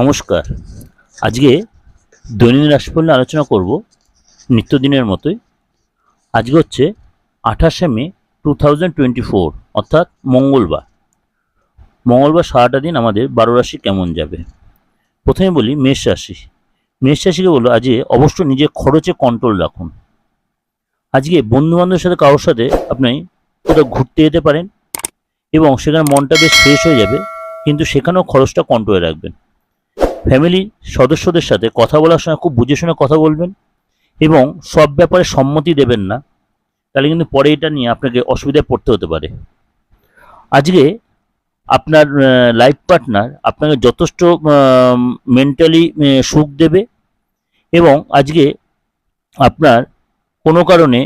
নমস্কার। আজকে দৈনন্দিন রাশিফল নিয়ে আলোচনা করব নিত্যদিনের মতোই। আজকে হচ্ছে আঠাশে May two thousand twenty four, অর্থাৎ মঙ্গলবার। মঙ্গলবার সারাটা দিন আমাদের বারো রাশি কেমন যাবে? প্রথমে বলি মেষ রাশি। মেষ রাশিকে বলব আজকে অবশ্য নিজের খরচে কন্ট্রোল রাখুন। আজকে বন্ধু বান্ধবের সাথে কারোর সাথে আপনি কোথাও ঘুরতে যেতে পারেন এবং সেখানে মনটা বেশ ফ্রেশ হয়ে যাবে, কিন্তু সেখানেও খরচটা কন্ট্রোলে রাখবেন। ফ্যামিলি সদস্যদের সাথে কথা বলার সময় খুব বুঝে শুনে কথা বলবেন এবং সব ব্যাপারে সম্মতি দেবেন না, তাহলে কিন্তু পরে এটা নিয়ে আপনাকে অসুবিধায় পড়তে হতে পারে। আজকে আপনার লাইফ পার্টনার আপনাকে যথেষ্ট মেন্টালি সুখ দেবে এবং আজকে আপনার কোনো কারণে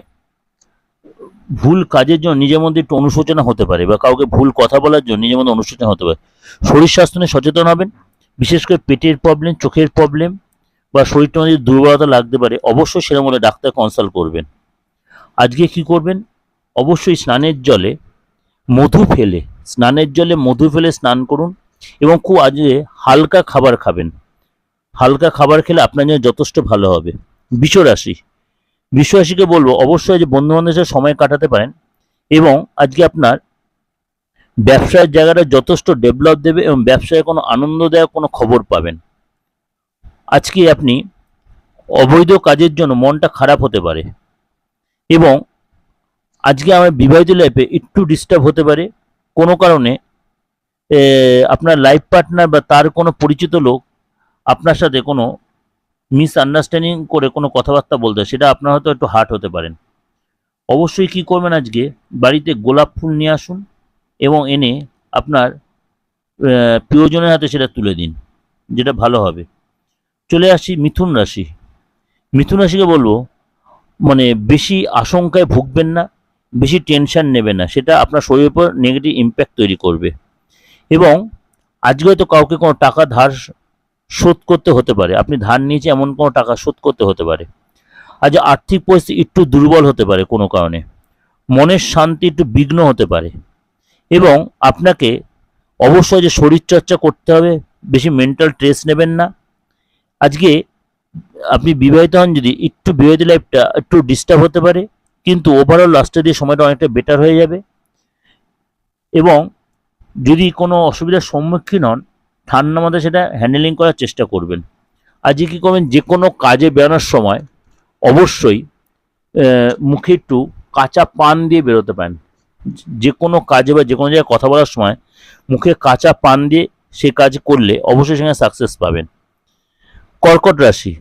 ভুল কাজের জন্য নিজের মধ্যে একটু অনুশোচনা হতে পারে বা কাউকে ভুল কথা বলার জন্য নিজের মধ্যে অনুশোচনা হতে পারে। শরীর স্বাস্থ্য নিয়ে সচেতন হবেন বিশেষ করে পেটের প্রবলেম চোখের প্রবলেম বা শরীরটা যদি দুর্বলতা লাগতে পারে, অবশ্যই সেরকম হলে ডাক্তার কনসাল্ট করবেন। আজকে কি করবেন? অবশ্যই স্নানের জলে মধু ফেলে, স্নানের জলে মধু ফেলে স্নান করুন এবং খুব আজকে হালকা খাবার খাবেন। হালকা খাবার খেলে আপনার জন্য যথেষ্ট ভালো হবে। বিশ্বরাশি। বিশ্বরাশিকে বলব, অবশ্যই যে বন্ধু বান্ধবের সময় কাটাতে পারেন এবং আজকে আপনার ব্যবসার জায়গাটা যথেষ্ট ডেভেলপ দেবে এবং ব্যবসায় কোনো আনন্দ আনন্দদায়ক কোনো খবর পাবেন। আজকে আপনি অবৈধ কাজের জন্য মনটা খারাপ হতে পারে এবং আজকে আমার বিবাহিত লাইফে একটু ডিস্টার্ব হতে পারে। কোনো কারণে আপনার লাইফ পার্টনার বা তার কোনো পরিচিত লোক আপনার সাথে কোনো মিস আন্ডারস্ট্যান্ডিং করে কোনো কথাবার্তা বলতে, সেটা আপনার হয়তো একটু হার্ট হতে পারেন। অবশ্যই কি করবেন আজকে? বাড়িতে গোলাপ ফুল নিয়ে আসুন। এবং এনে আপনার প্রিয়জনের হাতে সেটা তুলে দিন, যেটা ভালো হবে। চলে আসি মিথুন রাশি। মিথুন রাশিকে বলব মানে বেশি আশঙ্কায় ভুগবেন না, বেশি টেনশন নেবেন না, সেটা আপনার শরীরের উপর নেগেটিভ ইম্প্যাক্ট তৈরি করবে। এবং আজকে হয়তো কাউকে কোনো টাকা ধার শোধ করতে হতে পারে, আপনি ধার নিয়েছে এমন কোনো টাকা শোধ করতে হতে পারে। আজ আর্থিক পরিস্থিতি একটু দুর্বল হতে পারে কোনো কারণে, মনের শান্তি একটু বিঘ্ন হতে পারে। এবং আপনাকে অবশ্যই যে শরীরচর্চা করতে হবে, বেশি মেন্টাল স্ট্রেস নেবেন না। আজকে আপনি বিবাহিত হন, যদি একটু বিবাহিত লাইফটা একটু ডিস্টার্ব হতে পারে, কিন্তু ওভারঅল লাস্টে দিয়ে সময়টা অনেকটা বেটার হয়ে যাবে। এবং যদি কোনো অসুবিধার সম্মুখীন হন, ঠান্ডা মাথায় সেটা হ্যান্ডেলিং করার চেষ্টা করবেন। আজকে কী করবেন? যে কোনো কাজে বেরোনোর সময় অবশ্যই মুখে একটু কাঁচা পান দিয়ে বেরোতে পারেন। যে কোনো কাজে বা যে কোনো জায়গায় কথা বলার সময় মুখে কাঁচা পান দিয়ে সে কাজ করলে অবশ্যই সেখানে সাকসেস পাবেন। কর্কট রাশি।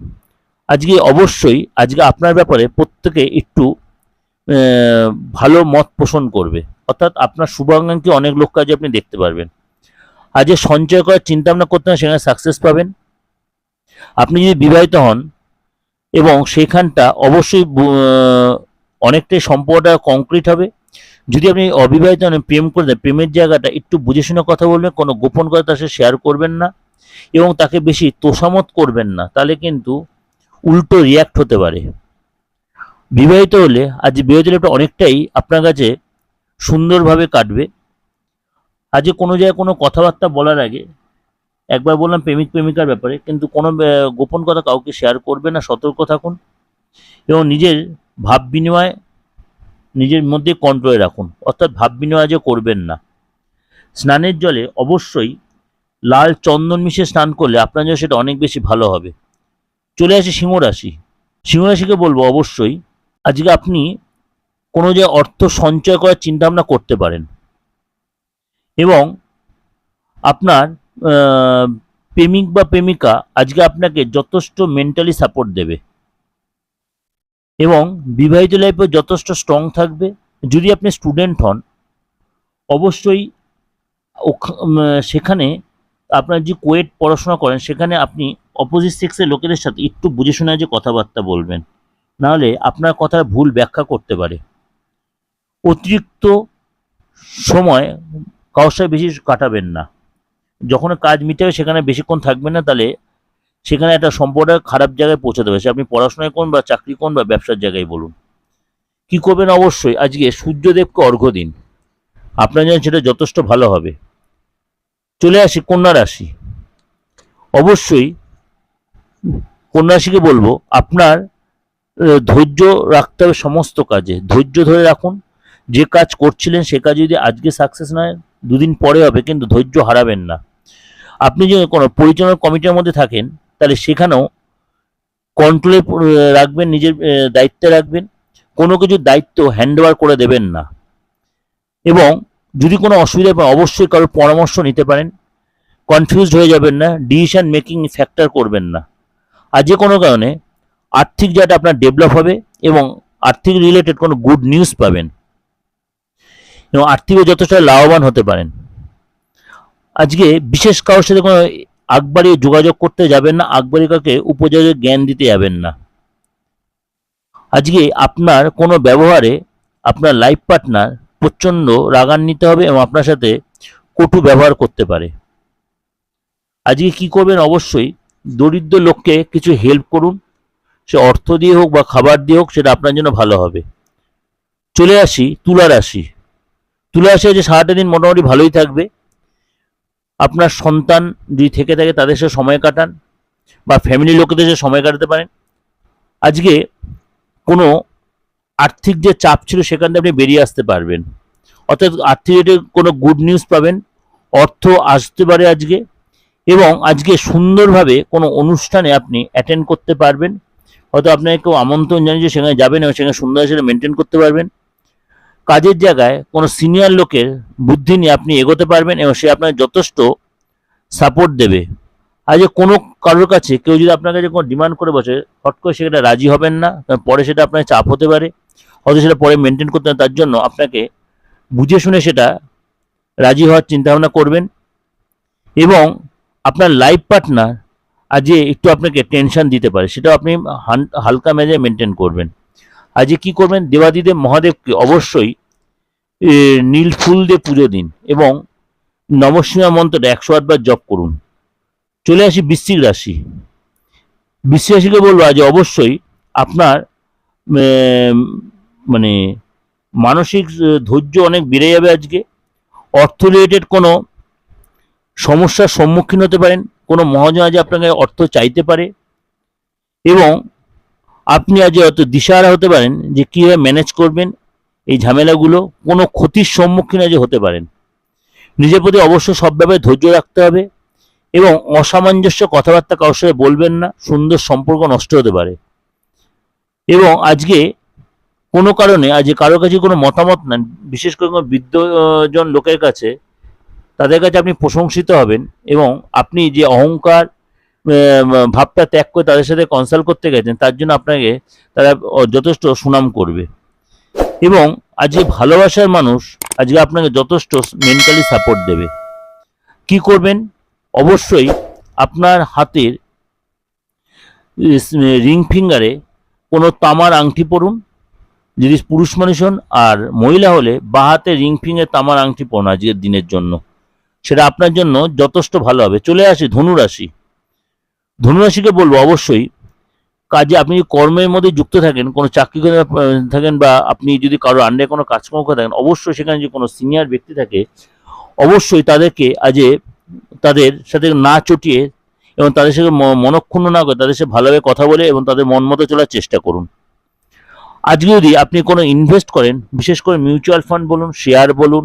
আজকে অবশ্যই, আজকে আপনার ব্যাপারে প্রত্যেকে একটু ভালো মত পোষণ করবে। অর্থাৎ আপনার শুভাকাঙ্ক্ষী অনেক লোক কাজে আপনি দেখতে পারবেন। আজকে সঞ্চয় করার চিন্তা ভাবনা করতে হয় সেখানে সাকসেস পাবেন। আপনি যদি বিবাহিত হন এবং সেখানটা অবশ্যই অনেকটাই সম্পর্কটা কংক্রিট হবে। যদি আপনি অবিবাহিত হন, প্রেম করে দেন, প্রেমের জায়গাটা একটু বুঝে শুনে কথা বলবেন, কোনো গোপন কথা সাথে শেয়ার করবেন না, এবং তাকে বেশি তোষামত করবেন না, তাহলে কিন্তু উল্টো রিয়াক্ট হতে পারে। বিবাহিত হলে আজ বিবাহিত লাইফটা অনেকটাই আপনার কাছে সুন্দরভাবে কাটবে। আজ কোনো জায়গায় কোনো কথাবার্তা বলার আগে একবার বললাম প্রেমিক প্রেমিকার ব্যাপারে, কিন্তু কোনো গোপন কথা কাউকে শেয়ার করবে না, সতর্ক থাকুন, এবং নিজের ভাব বিনিময় নিজের মধ্যে কন্ট্রোলে রাখুন। অর্থাৎ ভাব বিনিময় করবেন না। স্নানের জলে অবশ্যই লাল চন্দন মিশে স্নান করলে আপনার জন্য সেটা অনেক বেশি ভালো হবে। চলে আসি সিংহ রাশি সিংহ রাশিকে বলব অবশ্যই, আজকে আপনি কোনো যে অর্থ সঞ্চয় করার চিন্তা ভাবনা করতে পারেন। এবং আপনার প্রেমিক বা প্রেমিকা আজকে আপনাকে যথেষ্ট মেন্টালি সাপোর্ট দেবে। এবং বিবাহিত লাইফে যথেষ্ট স্ট্রং থাকবে। যদি আপনি স্টুডেন্ট হন, অবশ্যই সেখানে আপনার যে কোয়েট পড়াশোনা করেন, সেখানে আপনি অপোজিট সেক্সের লোকেদের সাথে একটু বুঝে শুনে যে কথাবার্তা বলবেন। নাহলে আপনার কথার ভুল ব্যাখ্যা করতে পারে। অতিরিক্ত সময় সাথে বেশি কাটাবেন না। যখন কাজ মিটাবে, সেখানে বেশিক্ষণ থাকবেন না, তাহলে সেখানে একটা সম্পর্ক খারাপ জায়গায় পৌঁছাতে পারে সে আপনি পড়াশোনায় কোন বা চাকরি কোন বা ব্যবসার জায়গায় বলুন। কি করবেন? অবশ্যই আজকে সূর্যদেবকে অর্ঘ্য দিন। আপনার জন্য সেটা যথেষ্ট ভালো হবে। চলে আসি কন্যা রাশি। অবশ্যই কন্যা রাশিকে বলব, আপনার ধৈর্য রাখতে হবে সমস্ত কাজে। ধৈর্য ধরে রাখুন। যে কাজ করছিলেন সে কাজ যদি আজকে সাকসেস নয়, দুদিন পরে হবে, কিন্তু ধৈর্য হারাবেন না। আপনি যদি কোনো পরিচালনা কমিটির মধ্যে থাকেন তাহলে সেখানেও কন্ট্রোলে রাখবেন, নিজের দায়িত্বে রাখবেন। কোনো কিছু দায়িত্ব হ্যান্ডওভার করে দেবেন না। এবং যদি কোনো অসুবিধা পান অবশ্যই কারোর পরামর্শ নিতে পারেন। কনফিউজড হয়ে যাবেন না ডিসিশন মেকিং ফ্যাক্টর করবেন না। আর যে কোনো কারণে আর্থিক জায়গাটা আপনার ডেভেলপ হবে এবং আর্থিক রিলেটেড কোনো গুড নিউজ পাবেন। এবং আর্থিকও যথেষ্ট লাভবান হতে পারেন। আজকে বিশেষ কারোর সাথে কোনো আকবাড়িয়ে যোগাযোগ করতে যাবেন না আকবাড়ি কাকে উপযোগে জ্ঞান দিতে যাবেন না। আজকে আপনার কোনো ব্যবহারে আপনার লাইফ পার্টনার প্রচণ্ড রাগান্বিত হবে এবং আপনার সাথে কটু ব্যবহার করতে পারে। আজকে কি করবেন? অবশ্যই দরিদ্র লোককে কিছু হেল্প করুন। সে অর্থ দিয়ে হোক বা খাবার দিয়ে হোক, সেটা আপনার জন্য ভালো হবে। চলে আসি তুলা রাশি। তুলা রাশি যে সারাটা দিন মোটামুটি ভালোই থাকবে। আপনার সন্তান যদি থেকে থাকে, তাদের সাথে সময় কাটান বা ফ্যামিলি লোকেদের সাথে সময় কাটাতে পারেন। আজকে কোনো আর্থিক যে চাপ ছিল, সেখান থেকে আপনি বেরিয়ে আসতে পারবেন। অর্থাৎ আর্থিক রেটে কোনো গুড নিউজ পাবেন, অর্থ আসতে পারে আজকে এবং আজকে সুন্দরভাবে কোনো অনুষ্ঠানে আপনি অ্যাটেন্ড করতে পারবেন। হয়তো আপনাকে কেউ আমন্ত্রণ জানিয়ে সেখানে যাবেন এবং সেখানে সুন্দর হিসেবে মেনটেন করতে পারবেন। কাজের জায়গায় কোনো সিনিয়র লোকের বুদ্ধি নিয়ে আপনি এগোতে পারবেন এবং সে আপনাকে যথেষ্ট সাপোর্ট দেবে। আর যে কোনো কারোর কাছে কেউ যদি আপনার কাছে কোনো ডিমান্ড করে বসে হট করে সেটা রাজি হবেন না পরে সেটা আপনার চাপ হতে পারে। হয়তো সেটা পরে মেনটেন করতে তার জন্য আপনাকে বুঝে শুনে সেটা রাজি হওয়ার চিন্তাভাবনা করবেন। এবং আপনার লাইফ পার্টনার আজকে একটু আপনাকে টেনশন দিতে পারে, সেটাও আপনি হালকা মেজে মেনটেন করবেন। আজকে কি করবেন? দেবাদিদেব মহাদেবকে অবশ্যই নীল ফুল দিয়ে পুজো দিন এবং নমসিংহা মন্ত্রটা একশো আটবার জপ করুন। চলে আসি বৃশ্চিক রাশি। বৃশ্চিক রাশিকে বলব আজ অবশ্যই আপনার মানে মানসিক ধৈর্য অনেক বেড়ে যাবে আজকে। অর্থ রিলেটেড কোনো সমস্যার সম্মুখীন হতে পারেন, কোনো মহাজন আজ আপনাকে অর্থ চাইতে পারে এবং আপনি আজ অত দিশাহারা হতে পারেন যে কীভাবে ম্যানেজ করবেন, এই ঝামেলাগুলো, কোনো ক্ষতির সম্মুখীন আজ হতে পারেন। নিজের প্রতি অবশ্য সব ব্যাপারে ধৈর্য রাখতে হবে এবং অসামঞ্জস্য কথাবার্তা কারোর সাথে বলবেন না, সুন্দর সম্পর্ক নষ্ট হতে পারে। এবং আজকে কোনো কারণে, আজ কারোর কাছে কোনো মতামত নেন বিশেষ করে কোনো বৃদ্ধজন লোকের কাছে, তাদের কাছে আপনি প্রশংসিত হবেন এবং আপনি যে অহংকার ভাবটা ত্যাগ করে তাদের সাথে কনসাল্ট করতে গেছেন, তার জন্য আপনাকে তারা যথেষ্ট সুনাম করবে। এবং আজকে ভালোবাসার মানুষ, আজকে আপনাকে যথেষ্ট মেন্টালি সাপোর্ট দেবে। কি করবেন? অবশ্যই আপনার হাতের রিং ফিঙ্গারে কোনো তামার আংটি পরুন। যদি পুরুষ মানুষ হন আর মহিলা হলে বা হাতে রিং ফিঙ্গার তামার আংটি পরুন আজকের দিনের জন্য। সেটা আপনার জন্য যথেষ্ট ভালো হবে। চলে আসি ধনুরাশি ধনুরাশিকে বলব অবশ্যই, কাজে আপনি কর্মের মধ্যে যুক্ত থাকেন, কোনো চাকরি থাকেন বা আপনি যদি কারও আন্ডারে কোনো কাজকর্ম করে থাকেন, অবশ্যই সেখানে যদি কোনো সিনিয়র ব্যক্তি থাকে, অবশ্যই তাদেরকে আজে তাদের সাথে না চটিয়ে এবং তাদের সাথে মনক্ষুণ্ণ না করে তাদের সাথে ভালোভাবে কথা বলে এবং তাদের মন মতো চলার চেষ্টা করুন। আজকে যদি আপনি কোনো ইনভেস্ট করেন, বিশেষ করে মিউচুয়াল ফান্ড বলুন শেয়ার বলুন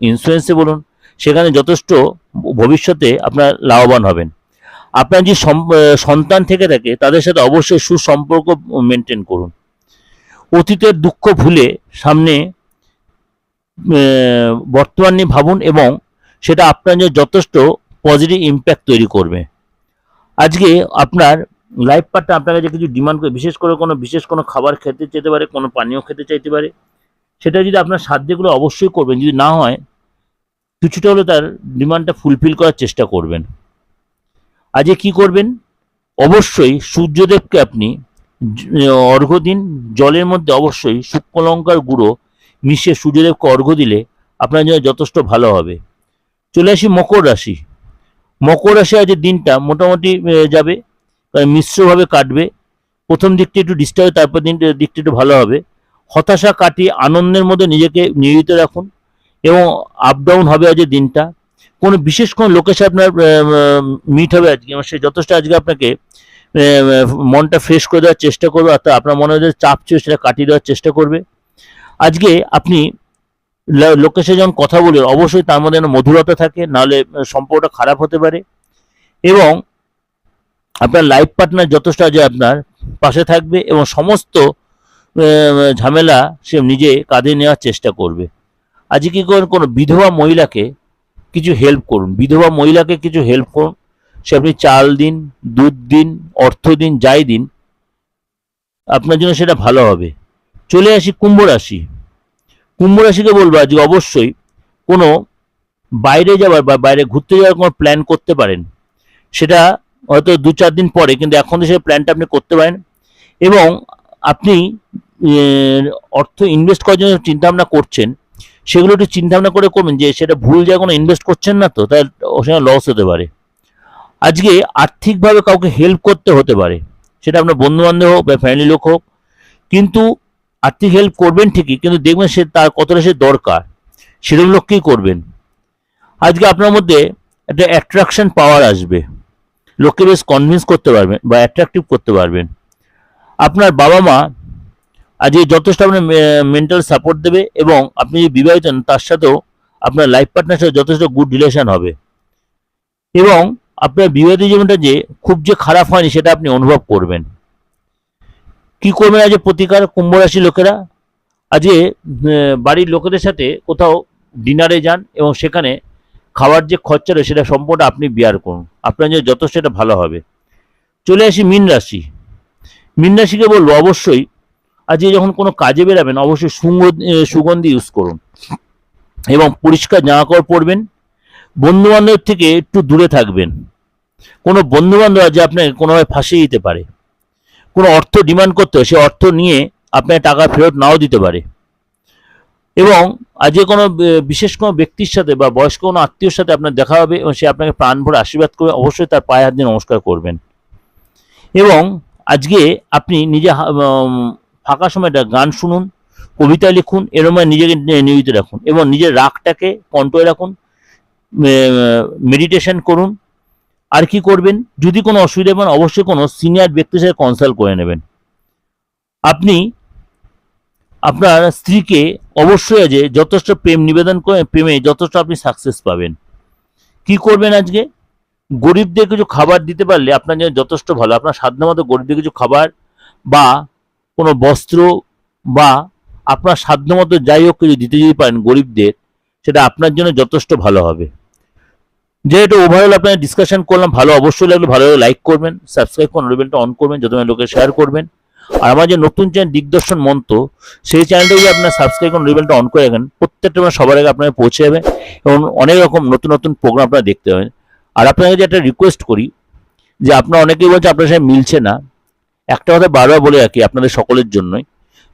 ইন্স্যুরেন্সে বলুন, সেখানে যথেষ্ট ভবিষ্যতে আপনার লাভবান হবেন। আপনার যে সন্তান থেকে থাকে, তাদের সাথে অবশ্যই সুসম্পর্ক মেনটেন করুন। অতীতের দুঃখ ভুলে সামনে বর্তমান নিয়ে ভাবুন এবং সেটা আপনার জন্য যথেষ্ট পজিটিভ ইম্প্যাক্ট তৈরি করবে। আজকে আপনার লাইফ পার্টনার আপনার কাছে কিছু ডিমান্ড করে, বিশেষ করে কোনো, বিশেষ কোনো খাবার খেতে চাইতে পারে, কোনো পানীয় খেতে চাইতে পারে, সেটা যদি আপনার সাধ্যগুলো অবশ্যই করবেন, যদি না হয়, কিছুটা হলে তার ডিমান্ডটা ফুলফিল করার চেষ্টা করবেন। আজকে কি করবেন? অবশ্যই সূর্যদেবকে আপনি অর্ঘ্য দিন জলের মধ্যে অবশ্যই শুক্ল লঙ্কার গুঁড়ো মিশিয়ে সূর্যদেবকে অর্ঘ্য দিলে আপনার জন্য যথেষ্ট ভালো হবে। চলে আসি মকর রাশি। মকর রাশি আজকের দিনটা মোটামুটি যাবে, কারণ মিশ্রভাবে কাটবে। প্রথম দিকটা একটু ডিস্টার্ব তারপর দিন দিকটা একটু ভালো হবে। হতাশা কাটিয়ে আনন্দের মধ্যে নিজেকে নিয়োজিত রাখুন এবং আপ ডাউন হবে আজকের দিনটা। কোনো বিশেষ কোনো লোকের সাথে আপনার মিট হবে আজকে। এবং সে যথেষ্ট আজকে আপনাকে মনটা ফ্রেশ করে দেওয়ার চেষ্টা করবে। অর্থাৎ আপনার মনে যে চাপ ছিল, সেটা কাটিয়ে দেওয়ার চেষ্টা করবে। আজকে আপনি লোকের সাথে যখন কথা বলেন অবশ্যই তার মধ্যে মধুরতা থাকে, নাহলে সম্পর্কটা খারাপ হতে পারে। এবং আপনার লাইফ পার্টনার যথেষ্ট আজ আপনার পাশে থাকবে এবং সমস্ত ঝামেলা সে নিজে কাঁধে নেওয়ার চেষ্টা করবে। আজকে কোনো বিধবা মহিলাকে কিছু হেল্প করুন। বিধবা মহিলাকে কিছু হেল্প করুন। সে আপনি চাল দিন, দুধ দিন, অর্থ দিন, যাই দিন, আপনার জন্য সেটা ভালো হবে। চলে আসি কুম্ভ রাশি। কুম্ভ রাশিকে বলব আজকে অবশ্যই কোনো বাইরে যাওয়ার বা বাইরে ঘুরতে যাওয়ার কোনো প্ল্যান করতে পারেন। সেটা হয়তো দু চার দিন পরে, কিন্তু এখন তো সেই প্ল্যানটা আপনি করতে পারেন। এবং আপনি অর্থ ইনভেস্ট করার জন্য চিন্তা ভাবনা করছেন সেগুলো একটু চিন্তা ভাবনা করে করবেন যে সেটা ভুল জায়গায় কোনো ইনভেস্ট করছেন না তো, তাহলে ওখানে লস হতে পারে। আজকে আর্থিকভাবে কাউকে হেল্প করতে হতে পারে, সেটা আপনার বন্ধু বান্ধব হোক বা ফ্যামিলি লোক হোক, কিন্তু আর্থিক হেল্প করবেন ঠিকই, কিন্তু দেখবেন সে তার কতটা সে দরকার সেরকম লোককেই করবেন? আজকে আপনার মধ্যে একটা অ্যাট্রাকশন পাওয়ার আসবে, লোককে বেশ কনভিন্স করতে পারবেন বা অ্যাট্রাকটিভ করতে পারবেন। আপনার বাবা মা আজকে যথেষ্ট আপনার মেন্টাল সাপোর্ট দেবে এবং আপনি যে বিবাহিত হন, তার সাথেও আপনার লাইফ পার্টনার সাথে যথেষ্ট গুড রিলেশন হবে। এবং আপনার বিবাহিত জীবনটা যে খুব যে খারাপ হয়নি সেটা আপনি অনুভব করবেন। কি করবেন আজকে প্রতিকার কুম্ভ রাশি লোকেরা? আজকে বাড়ির লোকেদের সাথে কোথাও ডিনারে যান এবং সেখানে খাওয়ার যে খরচা রয়েছে সেটা সম্পূর্ণ আপনি বিয়ার করুন। আপনার জন্য যথেষ্ট এটা ভালো হবে। চলে আসি মীন রাশি। মীন রাশিকে বলব অবশ্যই আজকে যখন কোনো কাজে বেরাবেন, অবশ্যই সুগন্ধি ইউজ করুন। এবং পরিষ্কার জামা কাপড় পরবেন। বন্ধু বান্ধব থেকে একটু দূরে থাকবেন। কোনো বন্ধু বান্ধব যে আপনাকে কোনোভাবে ফাঁসিয়ে দিতে পারে। কোনো অর্থ ডিমান্ড করতে সে অর্থ নিয়ে আপনার টাকা ফেরত নাও দিতে পারে। এবং আজকে কোনো বিশেষ কোনো ব্যক্তির সাথে বা বয়স্ক কোনো আত্মীয়র সাথে আপনার দেখা হবে এবং সে আপনাকে প্রাণ ভরে আশীর্বাদ করে অবশ্যই তার পায়ে হাত দিয়ে নমস্কার করবেন। এবং আজকে আপনি নিজে ফাঁকা সময়টা গান শুনুন কবিতা লিখুন, এরম নিজেকে নিয়োজিত রাখুন এবং নিজের রাগটাকে কন্ট্রোলে রাখুন মেডিটেশন করুন। আর কি করবেন? যদি কোনো অসুবিধা পান অবশ্যই কোনো সিনিয়র ব্যক্তির সাথে কনসাল্ট করে নেবেন। আপনি আপনার স্ত্রীকে অবশ্যই আজ যথেষ্ট প্রেম নিবেদন করে, প্রেমে যথেষ্ট আপনি সাকসেস পাবেন। কি করবেন আজকে? গরিবদের কিছু খাবার দিতে পারলে আপনার যথেষ্ট ভালো। আপনার সাধ্যমতো গরিবদের কিছু খাবার বা কোনো বস্ত্র বা আপনার সাধ্যমতো যাই হোক কিছু দিতে যদি পারেন গরিবদের, সেটা আপনার জন্য যথেষ্ট ভালো হবে। যেহেতু ওভারঅল আপনার ডিসকাশন করলাম, ভালো অবশ্যই লাগলে ভালো লাইক করবেন সাবস্ক্রাইব করুন বেলটা অন করবেন, যত লোকে শেয়ার করবেন। আর আমার যে নতুন চ্যানেল দিগদর্শন মন্ত্র, সেই চ্যানেলটা যদি আপনার সাবস্ক্রাইব করুন রিবেলটা অন করে রাখেন, প্রত্যেকটা সবার আগে আপনার পৌঁছে যাবে এবং অনেক রকম নতুন নতুন প্রোগ্রাম আপনারা দেখতে পাবেন। আর আপনাকে যে একটা রিকোয়েস্ট করি, যে আপনার অনেকেই বলছে আপনার সাথে মিলছে না একটা কথা বারবার বলে রাখি আপনাদের সকলের জন্যই,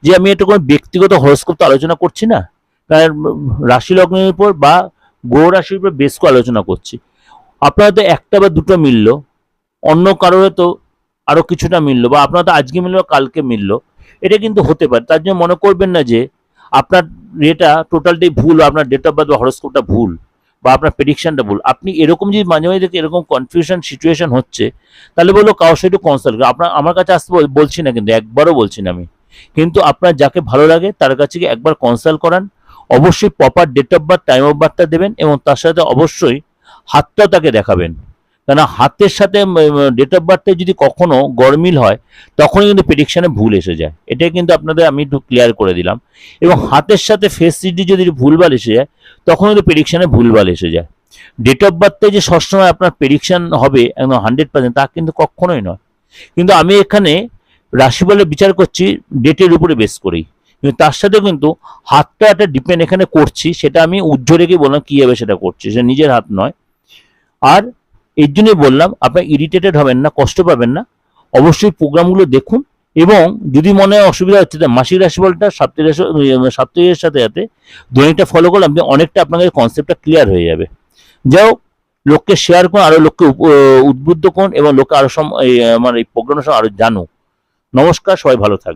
যে আমি এটা কোনো ব্যক্তিগত হরস্কোপ তো আলোচনা করছি না, কারণ রাশি লগ্নের উপর বা গ্রহ রাশির উপর বেশ করে আলোচনা করছি। আপনার তো একটা বা দুটো মিললো, অন্য কারোর তো আরও কিছুটা মিললো, বা আপনার তো আজকে মিললো কালকে মিললো, এটা কিন্তু হতে পারে। তার জন্য মনে করবেন না যে আপনার এটা টোটালটাই ভুল আপনার ডেট অফ বার্থ বা হরস্কোপটা ভুল। বা আপনার প্রেডিকশনটা ভুল। আপনি এরকম যদি মাঝে মাঝে দেখে এরকম কনফিউশন সিচুয়েশন হচ্ছে, তাহলে বলো কারোর সাথে কনসাল্ট আপনার, আমার কাছে আসতে বলছি না কিন্তু, একবারও বলছি না আমি। কিন্তু আপনার যাকে ভালো লাগে, তার কাছে গিয়ে একবার কনসাল্ট করান। অবশ্যই proper date of birth time of বার্থটা দেবেন এবং তার সাথে অবশ্যই হাতটাও তাকে দেখাবেন। কেন হাতের সাথে ডেট অফ বার্থে যদি কখনো গরমিল হয়, তখনই কিন্তু প্রেডিকশনে ভুল এসে যায়। এটাই কিন্তু আপনাদের আমি একটু ক্লিয়ার করে দিলাম। এবং হাতের সাথে ফেস সিডি যদি ভুলভাল এসে যায় তখন কিন্তু প্রেডিকশনে ভুলভাল এসে যায়। ডেট অফ বার্থে যে সবসময় আপনার প্রেডিকশান হবে একদম হান্ড্রেড পার্সেন্ট তা কিন্তু কখনোই নয়। কিন্তু আমি এখানে রাশি বলে বিচার করছি ডেটের উপরে বেস করেই। কিন্তু তার সাথে কিন্তু হাতটা একটা ডিপেন্ড এখানে করছি, সেটা আমি উজ্জ্ব রেখে বললাম, কীভাবে সেটা করছি? সেটা নিজের হাত নয়। আর এর জন্যই বললাম আপনার ইরিটেটেড হবেন না কষ্ট পাবেন না। অবশ্যই প্রোগ্রামগুলো দেখুন এবং যদি মনে হয় অসুবিধা হচ্ছে মাসিক রাশিফলটা সাপ্তাহিক সাপ্তাহিকের সাথে সাথে দৈনিকটা ফলো করলে আপনি অনেকটা আপনাদের কনসেপ্টটা ক্লিয়ার হয়ে যাবে। যাই হোক লোককে শেয়ার করুন আরও লোককে উদ্বুদ্ধ করুন এবং লোককে আরও সম এই, প্রোগ্রামের সঙ্গে আরও জানুক। নমস্কার সবাই ভালো থাকবে